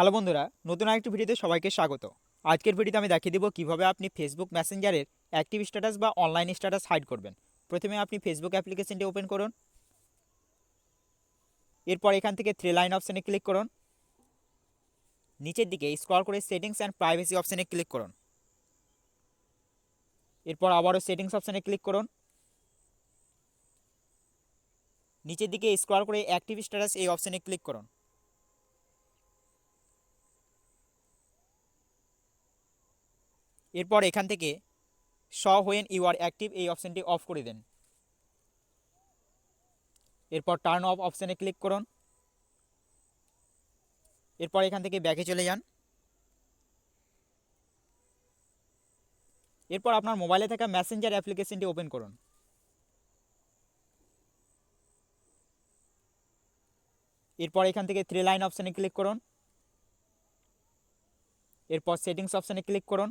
Hello বন্ধুরা, নতুন আরেকটি ভিডিওতে সবাইকে স্বাগত। আজকের ভিডিওতে আমি দেখিয়ে দেবো কীভাবে আপনি ফেসবুক মেসেঞ্জারের অ্যাক্টিভ স্ট্যাটাস বা অনলাইন স্ট্যাটাস হাইড করবেন। প্রথমে আপনি ফেসবুক অ্যাপ্লিকেশনটি ওপেন করুন। এরপর এখান থেকে থ্রি লাইন অপশানে ক্লিক করুন। নিচের দিকে স্ক্রল করে সেটিংস অ্যান্ড প্রাইভেসি অপশানে ক্লিক করুন। এরপর আবারও সেটিংস অপশানে ক্লিক করুন। নিচের দিকে স্ক্রল করে অ্যাক্টিভ স্ট্যাটাস এই অপশানে ক্লিক করুন। এরপর এখান থেকে show when you are active এই অপশানটি অফ করে দেন। এরপর টার্ন অফ অপশানে ক্লিক করুন। এরপর এখান থেকে ব্যাকে চলে যান। এরপর আপনার মোবাইলে থাকা মেসেঞ্জার অ্যাপ্লিকেশনটি ওপেন করুন। এরপর এখান থেকে থ্রি লাইন অপশানে ক্লিক করুন। এরপর সেটিংস অপশানে ক্লিক করুন।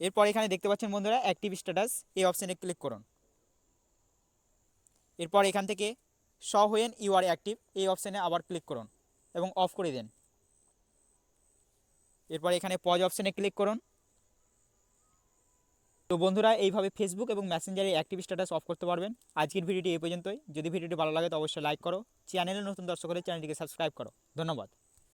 এরপর এখানে দেখতে পাচ্ছেন বন্ধুরা অ্যাক্টিভ স্ট্যাটাস এই অপশানে ক্লিক করুন। এরপর এখান থেকে show when you are active এই অপশানে আবার ক্লিক করুন এবং অফ করে দেন। এরপর এখানে পজ অপশানে ক্লিক করুন। তো বন্ধুরা, এইভাবে ফেসবুক এবং মেসেঞ্জারে অ্যাক্টিভ স্ট্যাটাস অফ করতে পারবেন। আজকের ভিডিওটি এই পর্যন্তই। যদি ভিডিওটি ভালো লাগে তো অবশ্যই লাইক করো। চ্যানেলে নতুন দর্শক হলে চ্যানেলটিকে সাবস্ক্রাইব করো। ধন্যবাদ।